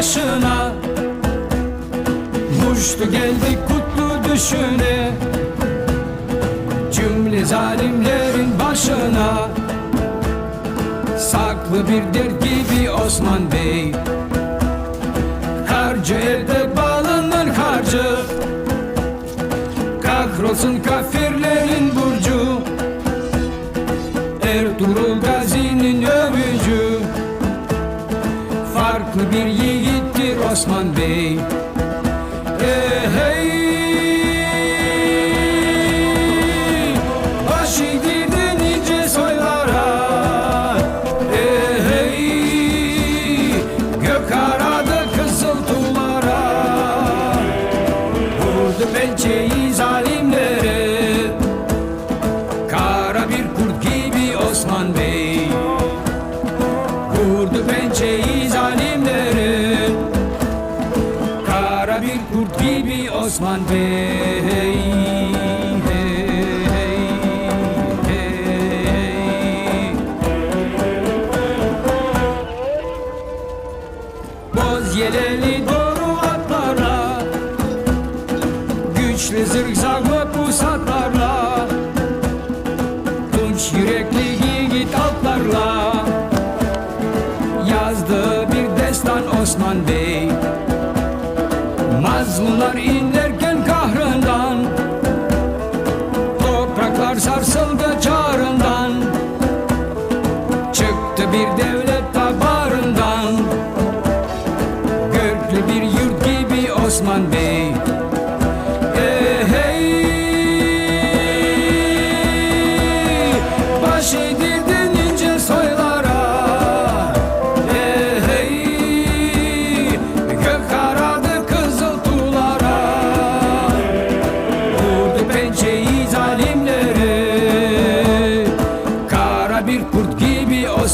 Yaşına Muştu geldi kutlu düşüne. Cümle zalimlerin başına. Saklı bir dert gibi Osman Bey. Karcı elde bağlanır karcı Kahrolsun kafirlerin Bey. Eh, hey gibi Osman Bey. Boz yeleli doğru atlara Güçlü zırh zahmet pusatlarla Tunç yürekli yiğit altlarla Yazdığı bir destan Osman Bey Mazlumlar inlerken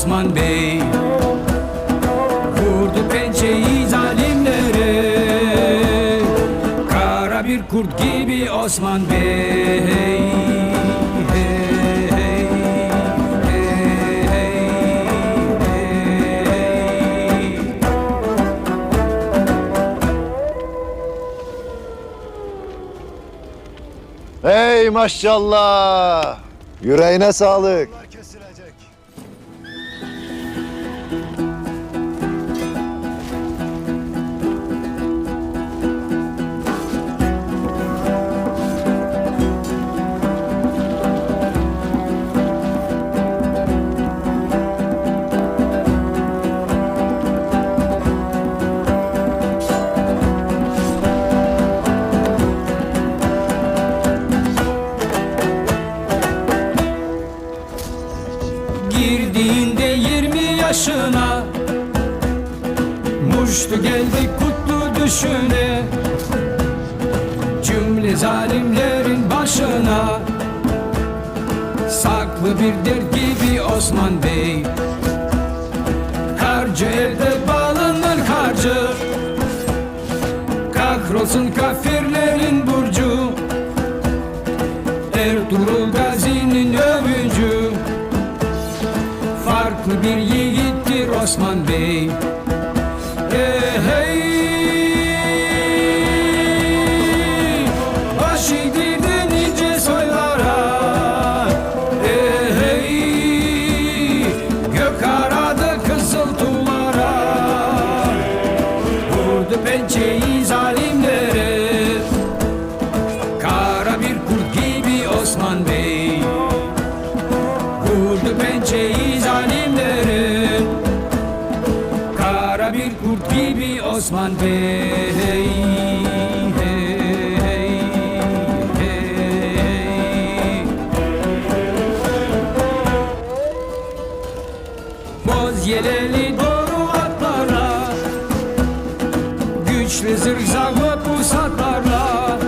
Osman Bey Vurdu pençeyi zalimlere Kara bir kurt gibi Osman Bey Hey, maşallah. Yüreğine sağlık. Girdiğinde yirmi yaşına. Muştu geldi kutlu düşüne. Cümle zalimlerin başına. Saklı bir dert gibi Osman Bey. Karcı elde bağlanır karcı. Kahrolsun kafirlerin Farklı bir yiğittir Osman Bey. Eh, hey. Baş eğdirdin ince soylara. Eh, hey. Gök aradı kızıl tuğlara. Vurdu pençeyi zalimlere bir kurt gibi Osman Bey Hey, hey, hey. Boz yeleli doğru atlara Güçlü zırh zahmet pusatlarla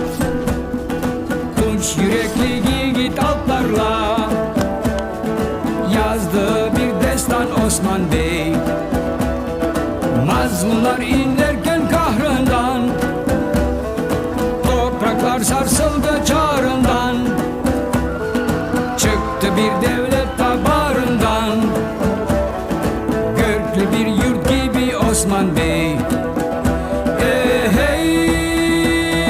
Tunç yürekli yiğit altlarla Yazdığı bir destan Osman Bey Mazlumlar inlerken kahrından Topraklar sarsıldı çağrından. Çıktı bir devlet tabarından.